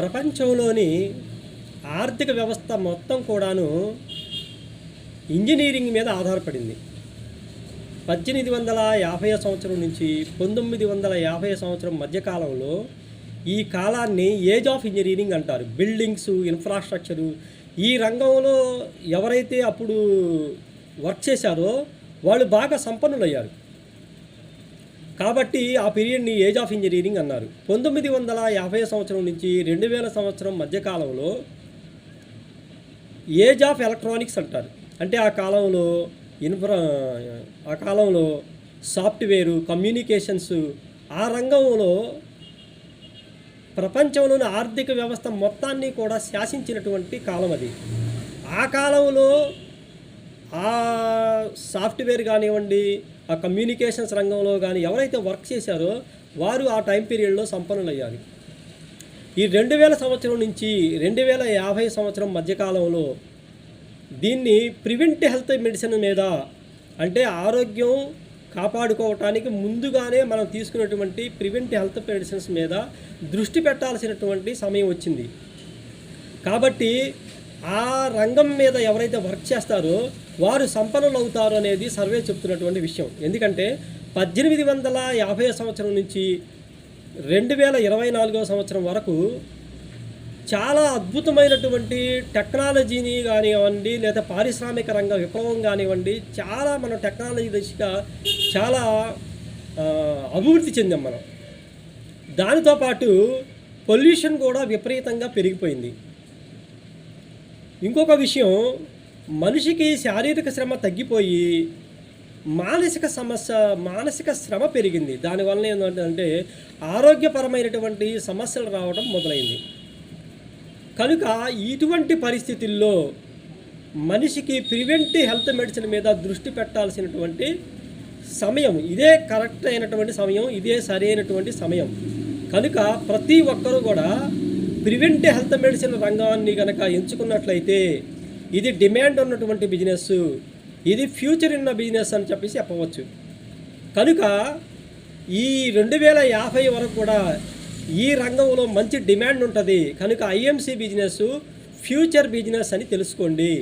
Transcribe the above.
ప్రపంచంలోని ఆర్థిక వ్యవస్థ మొత్తం కూడాను ఇంజనీరింగ్ మీద ఆధారపడింది. పద్దెనిమిది వందల యాభై సంవత్సరం నుంచి పంతొమ్మిది వందల యాభై సంవత్సరం మధ్యకాలంలో ఈ కాలాన్ని ఏజ్ ఆఫ్ ఇంజనీరింగ్ అంటారు. బిల్డింగ్స్ ఇన్ఫ్రాస్ట్రక్చరు ఈ రంగంలో ఎవరైతే అప్పుడు వర్క్ చేశారో వాళ్ళు బాగా సంపన్నులయ్యారు. కాబట్టి ఆ పీరియడ్ని ఏజ్ ఆఫ్ ఇంజనీరింగ్ అన్నారు. పంతొమ్మిది వందల యాభై సంవత్సరం నుంచి రెండు వేల సంవత్సరం మధ్యకాలంలో ఏజ్ ఆఫ్ ఎలక్ట్రానిక్స్ అంటారు. అంటే ఆ కాలంలో ఇన్ఫ్రా ఆ కాలంలో సాఫ్ట్వేరు కమ్యూనికేషన్స్ ఆ రంగంలో ప్రపంచంలోని ఆర్థిక వ్యవస్థ మొత్తాన్ని కూడా శాసించినటువంటి కాలం అది. ఆ కాలంలో ఆ సాఫ్ట్వేర్ కానివ్వండి ఆ కమ్యూనికేషన్స్ రంగంలో కానీ ఎవరైతే వర్క్ చేశారో వారు ఆ టైం పీరియడ్లో సంపన్నులయ్యారు ఈ రెండు వేల సంవత్సరం నుంచి రెండు వేల యాభై సంవత్సరం మధ్యకాలంలో దీన్ని ప్రివెంట్ హెల్త్ మెడిసిన్ మీద అంటే ఆరోగ్యం కాపాడుకోవటానికి ముందుగానే మనం తీసుకున్నటువంటి ప్రివెంట్ హెల్త్ మెడిసిన్స్ మీద దృష్టి పెట్టాల్సినటువంటి సమయం వచ్చింది. కాబట్టి ఆ రంగం మీద ఎవరైతే వర్క్ చేస్తారో వారు సంపన్నులు అవుతారు అనేది సర్వే చెప్తున్నటువంటి విషయం. ఎందుకంటే పద్దెనిమిది వందల యాభై సంవత్సరం నుంచి రెండు వేల ఇరవై నాలుగో సంవత్సరం వరకు చాలా అద్భుతమైనటువంటి టెక్నాలజీని కానివ్వండి లేదా పారిశ్రామిక రంగ విప్లవం కానివ్వండి చాలా మనం టెక్నాలజీ దిశగా చాలా అభివృద్ధి చెందాం మనం. దానితో పాటు పొల్యూషన్ కూడా విపరీతంగా పెరిగిపోయింది. ఇంకొక విషయం మనిషికి శారీరక శ్రమ తగ్గిపోయి మానసిక సమస్య మానసిక శ్రమ పెరిగింది. దానివల్ల ఏంటంటే ఆరోగ్యపరమైనటువంటి సమస్యలు రావడం మొదలైంది. కనుక ఇటువంటి పరిస్థితుల్లో మనిషికి ప్రివెంటివ్ హెల్త్ మెడిసిన్ మీద దృష్టి పెట్టాల్సినటువంటి సమయం ఇదే కరెక్ట్ అయినటువంటి సమయం ఇదే సరైనటువంటి సమయం. కనుక ప్రతి ఒక్కరూ కూడా ప్రివెంట్ హెల్త్ మెడిసిన్ రంగాన్ని కనుక ఎంచుకున్నట్లయితే ఇది డిమాండ్ ఉన్నటువంటి బిజినెస్ ఇది ఫ్యూచర్ ఉన్న బిజినెస్ అని చెప్పేసి చెప్పవచ్చు. కనుక ఈ రెండు వేల యాభై వరకు కూడా ఈ రంగంలో మంచి డిమాండ్ ఉంటుంది. కనుక ఐఎంసీ బిజినెస్ ఫ్యూచర్ బిజినెస్ అని తెలుసుకోండి.